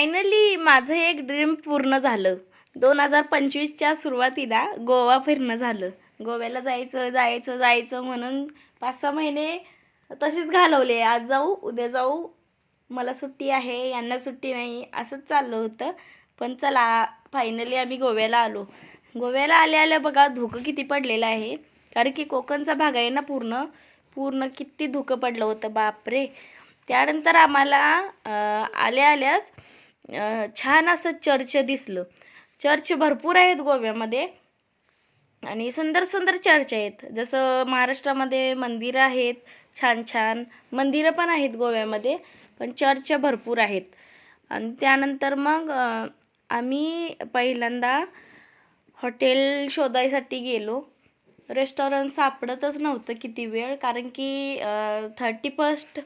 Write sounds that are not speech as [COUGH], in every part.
Finally माझं एक dream पूर्ण झालं. दोन हजार पंचवीसच्या सुरुवातीला गोवा फिरणं झालं. गोव्याला जायचं जायचं जायचं म्हणून पाच सहा महिने तसेच घालवले. आज जाऊ उद्या जाऊ. मला सुट्टी आहे यांना सुट्टी नाही असंच चाललं होतं. पण चला फायनली आम्ही गोव्याला आलो. गोव्याला आल्या आल्या बघा धुकं किती पडलेलं आहे. कारण की कोकणचा भाग आहे ना पूर्ण. पूर्ण किती धुकं पडलं होतं बापरे. त्यानंतर आम्हाला आल्या आल्याच छान असं चर्च दिसलं. चर्च भरपूर आहेत गोव्यामध्ये. आणि सुंदर सुंदर चर्च आहेत. जसं महाराष्ट्रामध्ये मंदिरं आहेत छान छान मंदिरं पण आहेत गोव्यामध्ये पण चर्च भरपूर आहेत. आणि त्यानंतर मग आम्ही पहिल्यांदा हॉटेल शोधायसाठी गेलो. रेस्टॉरंट सापडतच नव्हतं किती वेळ कारण की थर्टी फर्स्ट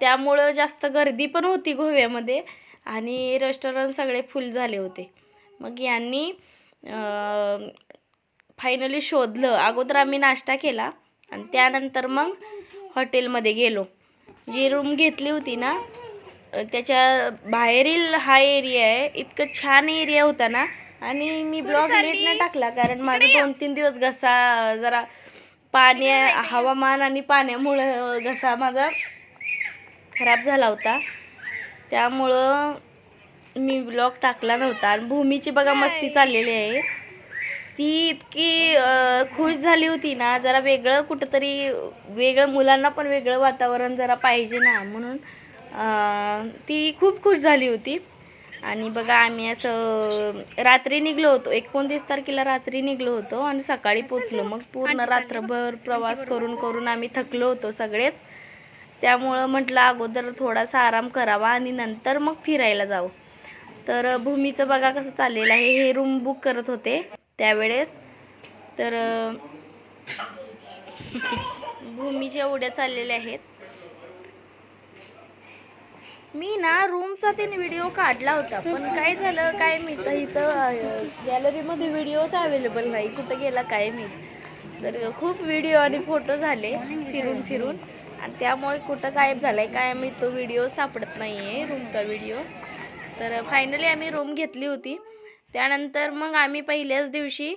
त्यामुळं जास्त गर्दी पण होती गोव्यामध्ये. आणि रेस्टॉरंट सगळे फुल झाले होते. मग यांनी फायनली शोधलं. अगोदर आम्ही नाश्ता केला आणि त्यानंतर मग हॉटेलमध्ये गेलो. जी रूम घेतली होती ना त्याच्या बाहेरील हा एरिया आहे. इतकं छान एरिया होता ना. आणि मी ब्लॉग लेट नाही टाकला कारण माझा दोन तीन दिवस घसा जरा पाण्या हवामान आणि पाण्यामुळं घसा माझा खराब झाला होता. त्यामुळं मी ब्लॉग टाकला नव्हता. आणि भूमीची बघा मस्ती चाललेली आहे. ती इतकी खुश झाली होती ना जरा वेगळं कुठंतरी वेगळं मुलांना पण वेगळं वातावरण जरा पाहिजे ना म्हणून ती खूप खुश झाली होती. आणि बघा आम्ही असं रात्री निघलो होतो. एकोणतीस तारखेला रात्री निघलो होतो आणि सकाळी पोचलो मग पूर्ण रात्रभर प्रवास करून करून आम्ही थकलो होतो सगळेच. त्यामुळं म्हटलं अगोदर थोडासा आराम करावा आणि नंतर मग फिरायला जाऊ. तर भूमीचं बघा कसं चाललेलं आहे. हे रूम बुक करत होते त्यावेळेस. तर [LAUGHS] भूमीच्या उड्या चाललेल्या आहेत. मी ना रूमचा त्याने व्हिडिओ काढला होता. पण काय झालं काय मी तर इथं गॅलरीमध्ये व्हिडिओच अवेलेबल नाही. कुठं गेला काय मी तर खूप व्हिडिओ आणि फोटो झाले फिरून फिरून. आणि त्यामुळे कुठं गायब झालाय काय मी तो व्हिडिओ सापडत नाही आहे रूमचा व्हिडिओ तर फायनली आम्ही रूम घेतली होती. त्यानंतर मग आम्ही पहिल्याच दिवशी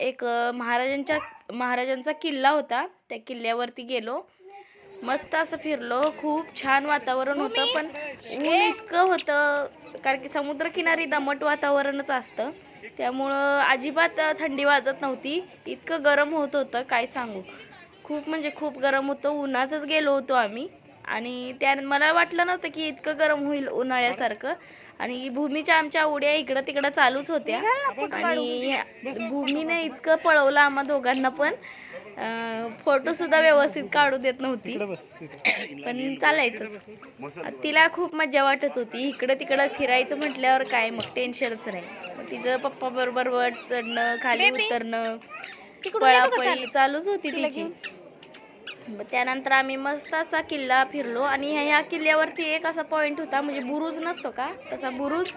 एक महाराजांच्या महाराजांचा किल्ला होता. त्या किल्ल्यावरती गेलो. मस्त असं फिरलो. खूप छान वातावरण होतं पण ऊन इतकं होतं कारण की समुद्रकिनारी दमट वातावरणच असतं. त्यामुळं अजिबात थंडी वाजत नव्हती. इतकं गरम होत होतं काय सांगू. खूप म्हणजे खूप गरम होतं. उन्हाचंच गेलो होतो आम्ही. आणि त्या मला वाटलं नव्हतं की इतकं गरम होईल उन्हाळ्यासारखं. आणि भूमीच्या आमच्या उड्या इकडं तिकडं चालूच होत्या. आणि भूमीने इतकं पळवलं आम्हा दोघांना पण. फोटो सुद्धा व्यवस्थित काढू देत नव्हती. पण चालायचं तिला खूप मजा वाटत होती. इकडं तिकडं फिरायचं म्हटल्यावर काय मग टेन्शनच नाही. तिचं पप्पा बरोबर वर चढणं खाली उतरणं पळापळी चालूच होती तिची. मग त्यानंतर आम्ही मस्त असा किल्ला फिरलो आणि ह्या ह्या किल्ल्यावरती एक असा पॉईंट होता म्हणजे बुरुज नसतो का? तसा बुरुज.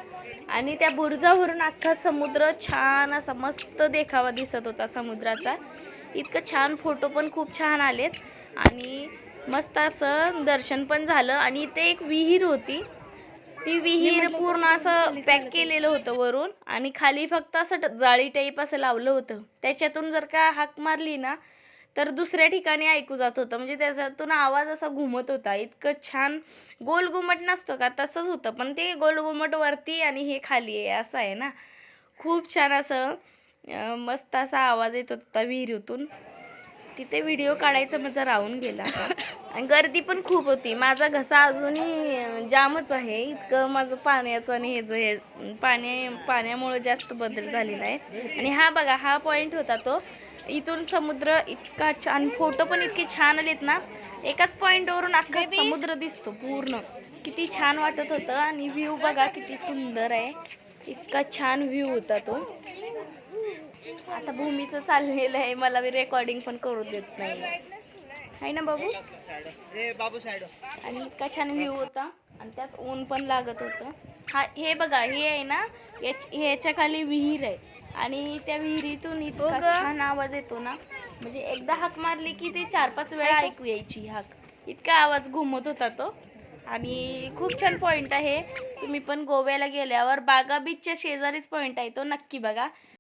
आणि त्या बुरुजावरून अख्खा समुद्र छान असा मस्त देखावा दिसत होता समुद्राचा. इतकं छान फोटो पण खूप छान आलेत. आणि मस्त असं दर्शन पण झालं. आणि इथे एक विहीर होती. ती विहीर पूर्ण असं पॅक केलेलं होतं वरून. आणि खाली फक्त असं जाळी टाईप असं लावलं होतं. त्याच्यातून जर का हाक मारली ना तर दुसऱ्या ठिकाणी ऐकू जात होतं. म्हणजे त्याच्यातून आवाज असा घुमत होता. इतकं छान गोल घुमट नसतं का? तसंच होतं. पण ते गोल घुमट वरती आणि हे खाली आहे असं आहे ना? खूप छान असं मस्त असा आवाज येत होता विहिरीतून. तिथे व्हिडिओ काढायचा माझा राहून गेला आणि गर्दी पण खूप होती. माझा घसा अजूनही जामच आहे. इतकं माझं पाण्याचं आणि हेच हे पाण्या पाण्यामुळं जास्त बदल झालेला आहे. आणि हा बघा हा पॉईंट होता तो. इथून समुद्र इतका छान फोटो पण इतके छान आलेत ना. एकाच पॉईंटवरून अख्खा समुद्र दिसतो पूर्ण. किती छान वाटत होतं. आणि व्ह्यू बघा किती सुंदर आहे. इतका छान व्ह्यू होता तो. आता भूमीचं चाललेलं आहे. मला रेकॉर्डिंग पण करू देत नाही. आहे ना बाबू? आणि इतका छान व्ह्यू होता. आणि त्यात ऊन पण लागत होतं. हा हे बघा हे आहे ना याच ह्याच्या खाली विहीर आहे. आणि त्या विहिरीतून इतका छान आवाज येतो ना. म्हणजे एकदा हाक मारली की ते चार पाच वेळा ऐकू. यायची हाक. इतका आवाज घुमत होता तो. आणि खूप छान पॉइंट आहे. तुम्ही पण गोव्याला गेल्यावर बागा बीचच्या शेजारीच पॉईंट आहे तो. नक्की बघा.